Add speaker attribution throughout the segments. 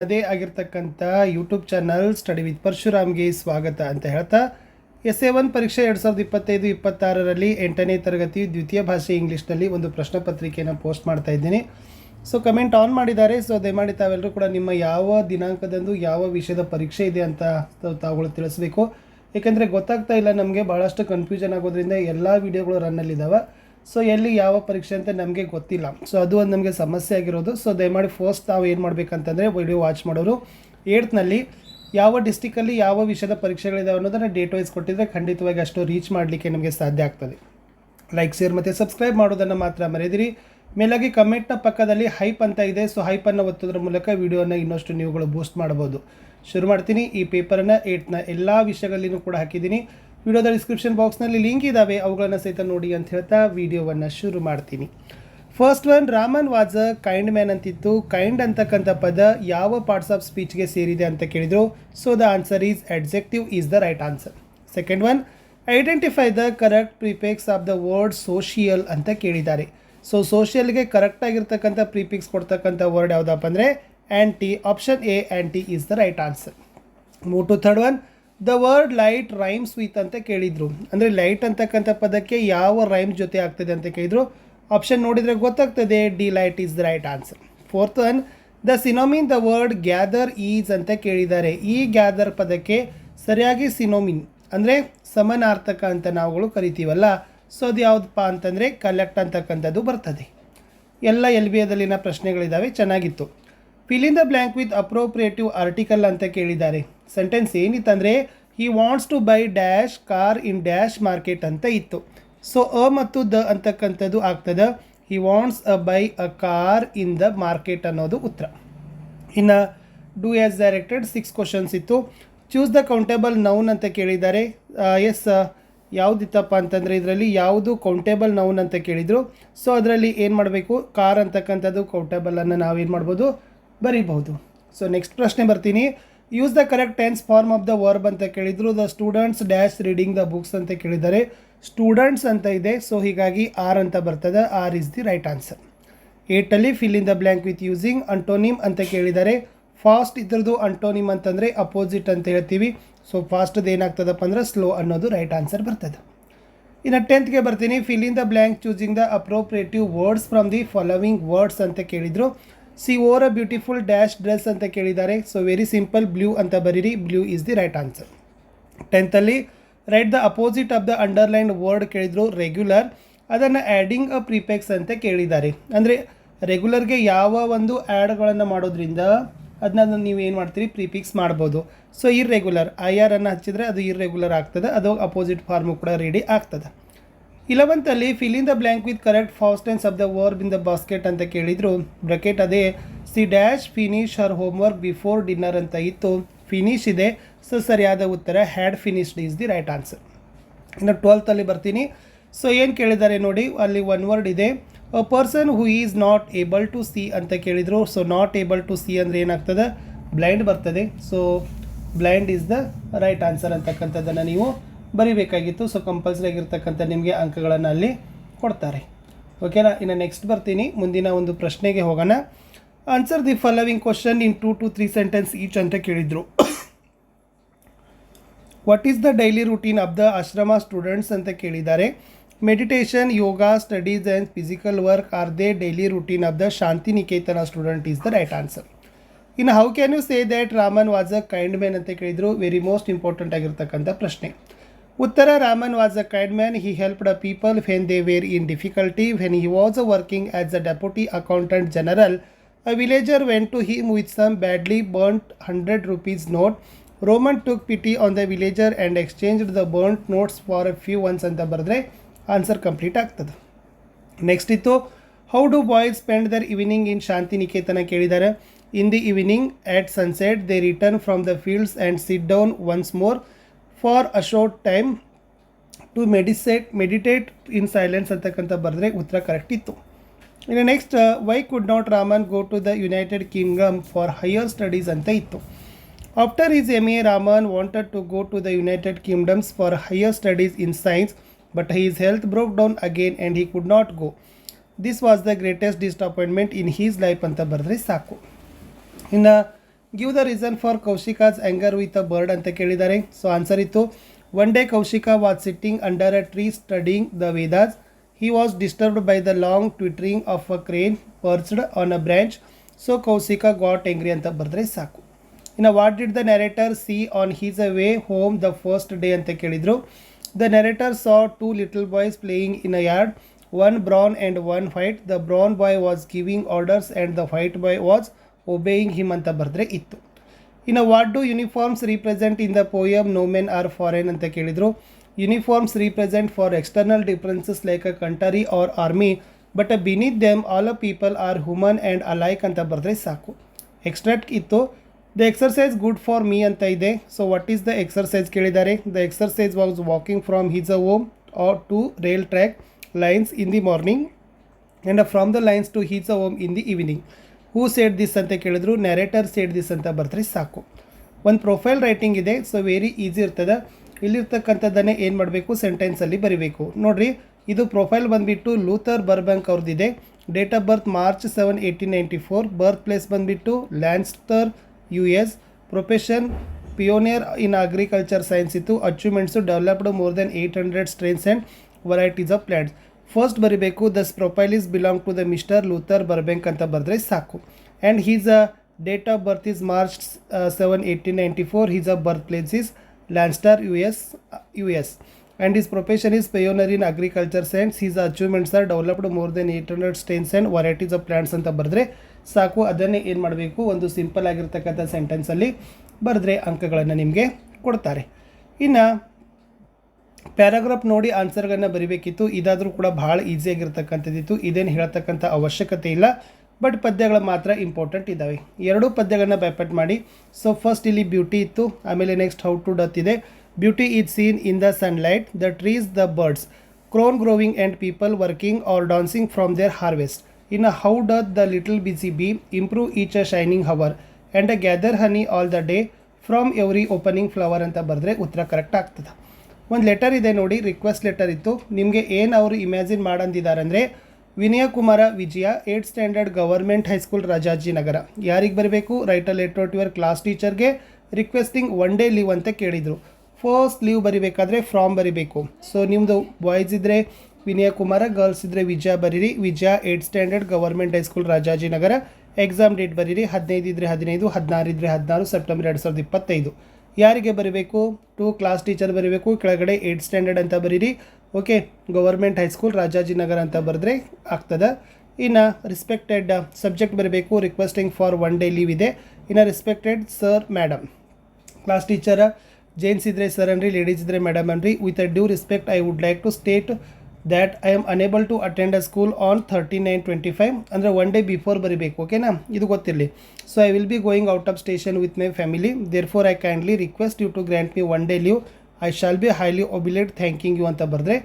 Speaker 1: ಅದೇ ಆಗಿರ್ತಕ್ಕಂಥ YouTube channel study with ಪರಶುರಾಮ್ಗೆ ಸ್ವಾಗತ ಅಂತ ಹೇಳ್ತಾ ಎಸ್ ಎ ಒನ್ ಪರೀಕ್ಷೆ ಎರಡು ಸಾವಿರದ ಇಪ್ಪತ್ತೈದು, ಇಪ್ಪತ್ತಾರರಲ್ಲಿ ಎಂಟನೇ ತರಗತಿ ದ್ವಿತೀಯ ಭಾಷೆ ಇಂಗ್ಲೀಷ್ನಲ್ಲಿ ಒಂದು ಪ್ರಶ್ನೆ ಪತ್ರಿಕೆಯನ್ನು ಪೋಸ್ಟ್ ಮಾಡ್ತಾ ಇದ್ದೀನಿ. ಸೊ ಕಮೆಂಟ್ ಆನ್ ಮಾಡಿದ್ದಾರೆ. ಸೊ ದಯಮಾಡಿ ತಾವೆಲ್ಲರೂ ಕೂಡ ನಿಮ್ಮ ಯಾವ ದಿನಾಂಕದಂದು ಯಾವ ವಿಷಯದ ಪರೀಕ್ಷೆ ಇದೆ ಅಂತ ತಾವು- ತಾವುಗಳು ತಿಳಿಸ್ಬೇಕು. ಏಕೆಂದರೆ ಗೊತ್ತಾಗ್ತಾ ಇಲ್ಲ ನಮಗೆ ಭಾಳಷ್ಟು ಕನ್ಫ್ಯೂಷನ್ ಆಗೋದ್ರಿಂದ ಎಲ್ಲ ವಿಡಿಯೋಗಳು ರನ್ನಲ್ಲಿದ್ದಾವೆ ಸೊ ಎಲ್ಲಿ ಯಾವ ಪರೀಕ್ಷೆ ಅಂತ ನಮಗೆ ಗೊತ್ತಿಲ್ಲ. ಸೊ ಅದು ಒಂದು ನಮಗೆ ಸಮಸ್ಯೆ ಆಗಿರೋದು. ಸೊ ದಯಮಾಡಿ ಫಸ್ಟ್ ನಾವು ಏನು ಮಾಡಬೇಕಂತಂದರೆ ವಿಡಿಯೋ ವಾಚ್ ಮಾಡೋರು. ಏಟ್ನಲ್ಲಿ ಯಾವ ಡಿಸ್ಟಿಕಲ್ಲಿ ಯಾವ ವಿಷಯದ ಪರೀಕ್ಷೆಗಳಿದಾವೆ ಅನ್ನೋದನ್ನು ಡೇಟ್ ವೈಸ್ ಕೊಟ್ಟಿದ್ರೆ ಖಂಡಿತವಾಗಿ ಅಷ್ಟು ರೀಚ್ ಮಾಡಲಿಕ್ಕೆ ನಮಗೆ ಸಾಧ್ಯ ಆಗ್ತದೆ. ಲೈಕ್ ಶೇರ್ ಮತ್ತು ಸಬ್ಸ್ಕ್ರೈಬ್ ಮಾಡೋದನ್ನು ಮಾತ್ರ ಮರೆಯದಿರಿ ಮೇಲಾಗಿ ಕಮೆಂಟ್ನ ಪಕ್ಕದಲ್ಲಿ ಹೈಪ್ ಅಂತ ಇದೆ. ಸೊ ಹೈಪನ್ನು ಒತ್ತೋದ್ರ ಮೂಲಕ ವೀಡಿಯೋನ ಇನ್ನಷ್ಟು ನೀವುಗಳು ಬೂಸ್ಟ್ ಮಾಡ್ಬೋದು ಶುರು ಮಾಡ್ತೀನಿ. ಈ ಪೇಪರನ್ನು ಏಟ್ನ ಎಲ್ಲ ವಿಷಯಗಳಲ್ಲಿನೂ ಕೂಡ ಹಾಕಿದ್ದೀನಿ. ವಿಡಿಯೋದ ಡಿಸ್ಕ್ರಿಪ್ಷನ್ ಬಾಕ್ಸ್ನಲ್ಲಿ ಲಿಂಕ್ ಇದ್ದಾವೆ ಅವುಗಳನ್ನು ಸಹಿತ ನೋಡಿ ಅಂತ ಹೇಳ್ತಾ ವಿಡಿಯೋವನ್ನು ಶುರು ಮಾಡ್ತೀನಿ. First one Raman a kind man ಅಂತಿತ್ತು. ಕೈಂಡ್ ಅಂತಕ್ಕಂಥ ಪದ ಯಾವ ಪಾರ್ಟ್ಸ್ ಆಫ್ ಸ್ಪೀಚ್ಗೆ ಸೇರಿದೆ ಅಂತ ಕೇಳಿದರು. So the answer is adjective is the right answer second one identify the correct prefix of the word social ಅಂತ ಕೇಳಿದ್ದಾರೆ. ಸೊ ಸೋಷಿಯಲ್ಗೆ ಕರೆಕ್ಟ್ ಆಗಿರ್ತಕ್ಕಂಥ ಪ್ರಿಫಿಕ್ಸ್ ಕೊಡ್ತಕ್ಕಂಥ ವರ್ಡ್ ಯಾವುದಪ್ಪ ಅಂದರೆ anti option A anti is the right answer move to third one the word light rhymes with ಅಂತ ಕೇಳಿದರು. ಅಂದರೆ ಲೈಟ್ ಅಂತಕ್ಕಂಥ ಪದಕ್ಕೆ ಯಾವ ರೈಮ್ ಜೊತೆ ಆಗ್ತದೆ ಅಂತ ಕೇಳಿದರು. ಆಪ್ಷನ್ ನೋಡಿದರೆ ಗೊತ್ತಾಗ್ತದೆ D light is the right answer fourth one the synonym the word gather is ಅಂತ ಕೇಳಿದ್ದಾರೆ. ಈ ಗ್ಯಾದರ್ ಪದಕ್ಕೆ ಸರಿಯಾಗಿ ಸಿನೋಮಿನ್ ಅಂದರೆ ಸಮನಾರ್ಥಕ ಅಂತ ನಾವುಗಳು ಕರಿತೀವಲ್ಲ. ಸೊ ಅದು ಯಾವುದಪ್ಪ ಅಂತಂದರೆ ಕಲೆಕ್ಟ್ ಅಂತಕ್ಕಂಥದ್ದು ಬರ್ತದೆ. ಎಲ್ಲ ಎಲ್ ಬಿ ಎದಲ್ಲಿನ ಪ್ರಶ್ನೆಗಳಿದ್ದಾವೆ ಚೆನ್ನಾಗಿತ್ತು. Fill in the blank with appropriative article ಅಂತ ಕೇಳಿದ್ದಾರೆ. ಸೆಂಟೆನ್ಸ್ ಏನಿತ್ತಂದರೆ he wants to buy dash car in dash market ಅಂತ ಇತ್ತು. ಸೊ ಅ ಮತ್ತು ದ ಅಂತಕ್ಕಂಥದ್ದು ಆಗ್ತದೆ he wants a buy a car in the market ಅನ್ನೋದು ಉತ್ತರ. ಇನ್ನು do as directed six questions ಇತ್ತು. ಚೂಸ್ ದ ಕೌಂಟೇಬಲ್ ನೌನ್ ಅಂತ ಕೇಳಿದ್ದಾರೆ. ಎಸ್ ಯಾವುದಿತ್ತಪ್ಪ ಅಂತಂದರೆ, ಇದರಲ್ಲಿ ಯಾವುದು ಕೌಂಟೇಬಲ್ ನೌನ್ ಅಂತ ಕೇಳಿದರು. ಸೊ ಅದರಲ್ಲಿ ಏನು ಮಾಡಬೇಕು? ಕಾರ್ ಅಂತಕ್ಕಂಥದ್ದು ಕೌಂಟೇಬಲನ್ನು ನಾವೇನು ಮಾಡ್ಬೋದು? ಬರೀಬಹುದು. ಸೊ ನೆಕ್ಸ್ಟ್ ಪ್ರಶ್ನೆ ಬರ್ತೀನಿ. Use the correct tense form of the verb ಅಂತ ಕೇಳಿದ್ರು. The students dash reading the books ಅಂತ ಕೇಳಿದ್ದಾರೆ. ಸ್ಟೂಡೆಂಟ್ಸ್ ಅಂತ ಇದೆ. ಸೊ ಹೀಗಾಗಿ ಆರ್ ಅಂತ ಬರ್ತದೆ. Are is the right answer ಏಟಲ್ಲಿ fill in the blank with using antonym ಅಂತ ಕೇಳಿದ್ದಾರೆ. ಫಾಸ್ಟ್ ಇದ್ರದ್ದು ಅಂಟೋನಿಮ್ ಅಂತಂದರೆ ಅಪೋಸಿಟ್ ಅಂತ ಹೇಳ್ತೀವಿ. ಸೊ ಫಾಸ್ಟ್ದು ಏನಾಗ್ತದಪ್ಪ ಅಂದ್ರೆ ಸ್ಲೋ ಅನ್ನೋದು ರೈಟ್ ಆನ್ಸರ್ ಬರ್ತದೆ. ಇನ್ನು ಟೆಂತ್ಗೆ ಬರ್ತೀನಿ. Fill in the blank choosing the appropriative words from the following words ಅಂತ ಕೇಳಿದರು. C or a beautiful dash dress ಅಂತ ಕೇಳಿದ್ದಾರೆ. ಸೊ ವೆರಿ ಸಿಂಪಲ್ ಬ್ಲೂ ಅಂತ ಬರೀರಿ. Blue is the right answer ಟೆಂತಲ್ಲಿ write the opposite of the underline word ಕೇಳಿದ್ರು regular ಅದನ್ನು adding a prefix ಅಂತ ಕೇಳಿದ್ದಾರೆ. ಅಂದರೆ ರೆಗ್ಯುಲರ್ಗೆ ಯಾವ ಒಂದು ಆ್ಯಡ್ಗಳನ್ನು ಮಾಡೋದ್ರಿಂದ ಅದನ್ನ ನೀವು ಏನು ಮಾಡ್ತೀರಿ? ಪ್ರಿಫಿಕ್ಸ್ ಮಾಡ್ಬೋದು. ಸೊ ಇರ್ರೆಗ್ಯುಲರ್ ಐ ಆರ್ ಅನ್ನು ಹಚ್ಚಿದ್ರೆ ಅದು ಇರ್ರೆಗ್ಯುಲರ್ ಆಗ್ತದೆ. ಅದು ಅಪೋಸಿಟ್ ಫಾರ್ಮು ಕೂಡ ರೆಡಿ ಆಗ್ತದೆ. ಇಲೆವೆಂತಲ್ಲಿ fill in the blank with correct past tense of the verb in the basket ಅಂತ ಕೇಳಿದರು. ಬ್ರಕೆಟ್ ಅದೇ C dash finish her homework before dinner ಅಂತ ಇತ್ತು. ಫಿನಿಶ್ ಇದೆ ಸೊ ಸರಿಯಾದ ಉತ್ತರ had finished is the right answer ಇನ್ನು ಟ್ವೆಲ್ತಲ್ಲಿ ಬರ್ತೀನಿ. ಸೊ ಏನು ಕೇಳಿದ್ದಾರೆ ನೋಡಿ, ಅಲ್ಲಿ ಒನ್ ವರ್ಡ್ ಇದೆ. A person who is not able to see ಅಂತ ಕೇಳಿದರು. So not able to see ಅಂದರೆ ಏನಾಗ್ತದೆ? ಬ್ಲೈಂಡ್ ಬರ್ತದೆ. So blind is the right answer ಅಂತಕ್ಕಂಥದ್ದನ್ನು ನೀವು ಬರಿಬೇಕಾಗಿತ್ತು. ಸೊ ಕಂಪಲ್ಸರಿ ಆಗಿರ್ತಕ್ಕಂಥ ನಿಮಗೆ ಅಂಕಗಳನ್ನು ಅಲ್ಲಿ ಕೊಡ್ತಾರೆ. ಓಕೆನಾ ಇನ್ನು ನೆಕ್ಸ್ಟ್ ಬರ್ತೀನಿ. ಮುಂದಿನ ಒಂದು ಪ್ರಶ್ನೆಗೆ ಹೋಗೋಣ. Answer the following question in two to three sentence each ಅಂತ ಕೇಳಿದರು. What is the daily routine of the ಆಶ್ರಮ ಸ್ಟೂಡೆಂಟ್ಸ್ ಅಂತ ಕೇಳಿದ್ದಾರೆ. Meditation yoga studies and physical work are they daily routine of the Shanti Niketan student is the right answer ಇನ್ನು how can you say that Raman was a kind man ಅಂತ ಕೇಳಿದರು. Very most important ಆಗಿರ್ತಕ್ಕಂಥ ಪ್ರಶ್ನೆ. Uttara Raman was a kind man. He helped people when they were in difficulty. When he was working as a deputy accountant general, a villager went to him with some badly burnt 100 rupees note. Roman took pity on the villager and exchanged the burnt notes for a few ones ಅಂತ Answer answer Next ito, how do boys spend their evening in evening in Shantiniketan ಕೇಳಿದ್ದಾರೆ In the evening, at sunset, they return from the fields and sit down once more. For a short time to meditate meditate in silence ಅಂತಕ್ಕಂಥ ಬರೆದ್ರೆ ಉತ್ತರ correct ಇತ್ತು ಇನ್ನು next why could not Raman go to the United Kingdom for higher studies ಅಂತ ಇತ್ತು after his M A Raman wanted to go to the United Kingdoms for higher studies in science but his health broke down again and he could not go this was the greatest disappointment in his life ಅಂತ ಬರೆದ್ರೆ ಸಾಕು ಇನ್ನು give the reason for Kaushika's anger with a bird ಅಂತ ಕೇಳಿದ್ದಾರೆ. So answer ಇತ್ತು. One day Kaushika was sitting under a tree studying the Vedas he was disturbed by the long twittering of a crane perched on a branch so Kaushika got angry ಅಂತ ಬರೆದ್ರೆ ಸಾಕು. ಇನ್ನು what did the narrator see on his a way home the first day ಅಂತ ಕೇಳಿದರು. The narrator saw two little boys playing in a yard one brown and one white the brown boy was giving orders and the white boy was obeying him ಅಂತ ಬರೆದ್ರೆ ಇತ್ತು. ಇನ್ನು what do uniforms represent in the poem no men are foreign ಅಂತ ಕೇಳಿದರು. Uniforms represent for external differences like a country or army but beneath them all a people are human and alike ಅಂತ ಬರೆದ್ರೆ ಸಾಕು. Extract ಇತ್ತು. The exercise good for me ಅಂತ ಇದೆ. So what is the exercise ಕೇಳಿದ್ದಾರೆ. The exercise was walking from his a home or to rail track lines in the morning and from the lines to his a home in the evening who said this ಅಂತ ಕೇಳಿದ್ರು narrator said this ಅಂತ ಬರ್ತಾರೆ ಸಾಕು. ಒಂದು profile writing ಇದೆ so very easy ಇರ್ತದೆ. ಇಲ್ಲಿರ್ತಕ್ಕಂಥದ್ದನ್ನೇ ಏನು ಮಾಡಬೇಕು? ಸೆಂಟೆನ್ಸಲ್ಲಿ ಬರಿಬೇಕು. ನೋಡಿರಿ, ಇದು ಪ್ರೊಫೈಲ್ ಬಂದುಬಿಟ್ಟು ಲೂಥರ್ ಬರ್ಬ್ಯಾಂಕ್ ಅವ್ರದ್ದಿದೆ date of birth March seven eighteen ninety four birth place ಬಂದುಬಿಟ್ಟು Lancaster U S profession pioneer in agriculture science ಇತ್ತು. Achievements developed more then eight hundred strains and varieties of plants first ಬರಿಬೇಕು thus profile is belong to the mister Luther Burbank ಅಂತ ಬರೆದ್ರೆ ಸಾಕು. And his a date of birth is March seven eighteen ninety four his a birth place is Lancaster U S U S and his profession is pioneer in agriculture science is achievements are developed more then eight hundred strains and varieties of plants ಅಂತ ಬರೆದ್ರೆ ಸಾಕು. ಅದನ್ನೇ ಏನು ಮಾಡಬೇಕು? ಒಂದು simple ಆಗಿರ್ತಕ್ಕಂಥ ಸೆಂಟೆನ್ಸಲ್ಲಿ ಬರೆದ್ರೆ ಅಂಕಗಳನ್ನು ನಿಮಗೆ ಕೊಡ್ತಾರೆ. ಇನ್ನು ಪ್ಯಾರಾಗ್ರಾಫ್ ನೋಡಿ ಆನ್ಸರ್ಗಳನ್ನ ಬರಿಬೇಕಿತ್ತು. ಇದಾದರೂ ಕೂಡ ಭಾಳ ಈಸಿಯಾಗಿರ್ತಕ್ಕಂಥದ್ದಿತ್ತು ಇದೇನು ಹೇಳ್ತಕ್ಕಂಥ ಅವಶ್ಯಕತೆ ಇಲ್ಲ. ಬಟ್ ಪದ್ಯಗಳು ಮಾತ್ರ ಇಂಪಾರ್ಟೆಂಟ್ ಇದ್ದಾವೆ ಎರಡೂ ಪದ್ಯಗಳನ್ನ ಬೈಪಟ್ ಮಾಡಿ. ಸೊ ಫಸ್ಟ್ ಇಲ್ಲಿ ಬ್ಯೂಟಿ ಇತ್ತು. ಆಮೇಲೆ ನೆಕ್ಸ್ಟ್ ಹೌ ಟು ಡತ್ ಇದೆ. Beauty is seen in the sunlight the trees the birds ಕ್ರೋನ್ growing and people working or dancing from there harvest in how doth the little busy bee improve each a shining hour and gather honey all the day from every opening flower ಅಂತ ಬರೆದ್ರೆ ಉತ್ತರ correct ಆಗ್ತದೆ. ಒಂದು letter ಇದೆ ನೋಡಿ request letter ಇತ್ತು. ನಿಮಗೆ ಏನು ಅವರು ಇಮ್ಯಾಜಿನ್ ಮಾಡಂದಿದ್ದಾರೆ ಅಂದರೆ Vinaya Kumara Vijaya eight standard government high school Rajajinagar ಯಾರಿಗೆ ಬರಬೇಕು? Write letter to your class ಟೀಚರ್ಗೆ ರಿಕ್ವೆಸ್ಟಿಂಗ್ ಒನ್ ಡೇ ಲೀವ್ ಅಂತ ಕೇಳಿದರು. ಫಸ್ಟ್ ಲೀವ್ ಬರಿಬೇಕಾದ್ರೆ ಫ್ರಾಮ್ ಬರಿಬೇಕು. ಸೊ ನಿಮ್ಮದು ಬಾಯ್ಸ್ ಇದ್ದರೆ ವಿನಯ ಕುಮಾರ ಗರ್ಲ್ಸ್ ಇದ್ದರೆ ವಿಜಯ ಬರೀರಿ. Vijaya eight standard government high school Rajajinagar exam date ಬರೀರಿ. ಹದಿನೈದು ಇದ್ದರೆ ಹದಿನೈದು, ಹದಿನಾರು ಇದ್ದರೆ ಹದಿನಾರು ಸೆಪ್ಟೆಂಬರ್ ಎರಡು ಸಾವಿರದ ಇಪ್ಪತ್ತೈದು. ಯಾರಿಗೆ ಬರೀಬೇಕು? ಟು ಕ್ಲಾಸ್ ಟೀಚರ್ ಬರೀಬೇಕು, ಕೆಳಗಡೆ ಏಯ್ಟ್ ಸ್ಟ್ಯಾಂಡರ್ಡ್ ಅಂತ ಬರೀರಿ. ಓಕೆ ಗವರ್ಮೆಂಟ್ ಹೈಸ್ಕೂಲ್ ರಾಜಾಜಿನಗರ ಅಂತ ಬರೆದ್ರೆ ಆಗ್ತದೆ. ಇನ್ನು ರಿಸ್ಪೆಕ್ಟೆಡ್ ಸಬ್ಜೆಕ್ಟ್ ಬರಬೇಕು requesting for one day leave ಇದೆ. ಇನ್ನು ರಿಸ್ಪೆಕ್ಟೆಡ್ ಸರ್ ಮೇಡಮ್ ಕ್ಲಾಸ್ ಟೀಚರ ಜೇನ್ಸ್ ಇದ್ದರೆ ಸರ್ ಅನ್ರಿ ಲೇಡೀಸ್ ಇದ್ದರೆ ಮೇಡಮ್ ಅನ್ರಿ. With a due respect I would like to state that I am unable to attend a school on thirty nine twenty five ಅಂದರೆ one day before ಬರೀಬೇಕು ಓಕೆನಾ ಇದು ಗೊತ್ತಿರಲಿ. So I will be going out of station with my family there four I kindly request you to grant me one day leave I shall be highly obliged thanking you ಅಂತ ಬರೆದ್ರೆ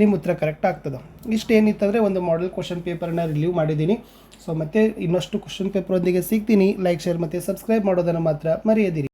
Speaker 1: ನಿಮ್ಮ ಉತ್ತರ correct ಆಗ್ತದೆ. ಇಷ್ಟು ಏನಿತ್ತಂದರೆ ಒಂದು model question ಪೇಪರನ್ನ relieve ಮಾಡಿದ್ದೀನಿ. ಸೊ ಮತ್ತೆ ಇನ್ನಷ್ಟು ಕ್ವಶನ್ ಪೇಪರೊಂದಿಗೆ ಸಿಗ್ತೀನಿ. ಲೈಕ್ ಶೇರ್ ಮತ್ತು ಸಬ್ಸ್ಕ್ರೈಬ್ ಮಾಡೋದನ್ನು ಮಾತ್ರ ಮರೆಯದಿರಿ.